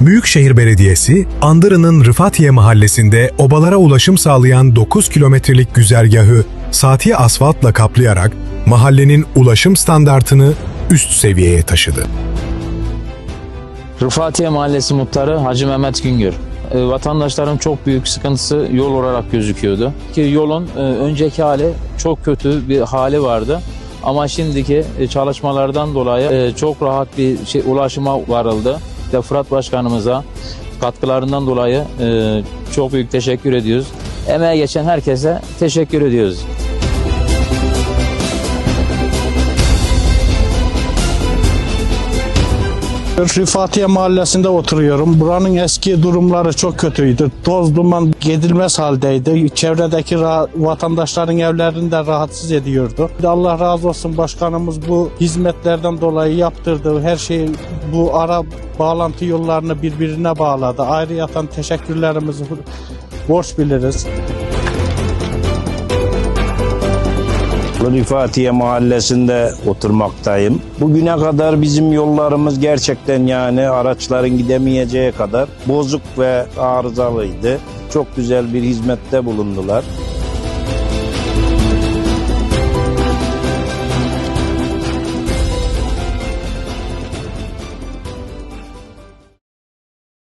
Büyükşehir Belediyesi, Andırı'nın Rıfatiye mahallesinde obalara ulaşım sağlayan 9 kilometrelik güzergahı saati asfaltla kaplayarak mahallenin ulaşım standartını üst seviyeye taşıdı. Rıfatiye Mahallesi Muhtarı Hacı Mehmet Güngör. E, Vatandaşların çok büyük sıkıntısı yol olarak gözüküyordu. Ki yolun e, önceki hali çok kötü bir hali vardı. Ama şimdiki e, çalışmalardan dolayı e, çok rahat bir şey, ulaşıma varıldı. İşte Fırat Başkanımıza katkılarından dolayı e, çok büyük teşekkür ediyoruz. Emeğe geçen herkese teşekkür ediyoruz. Rifatiye mahallesinde oturuyorum. Buranın eski durumları çok kötüydü. Toz duman gidilmez haldeydi. Çevredeki vatandaşların evlerini de rahatsız ediyordu. Allah razı olsun başkanımız bu hizmetlerden dolayı yaptırdığı her şeyi bu ara bağlantı yollarını birbirine bağladı. Ayrıyeten teşekkürlerimizi borç biliriz. Rifatiye mahallesinde oturmaktayım. Bugüne kadar bizim yollarımız gerçekten yani araçların gidemeyeceği kadar bozuk ve arızalıydı. Çok güzel bir hizmette bulundular.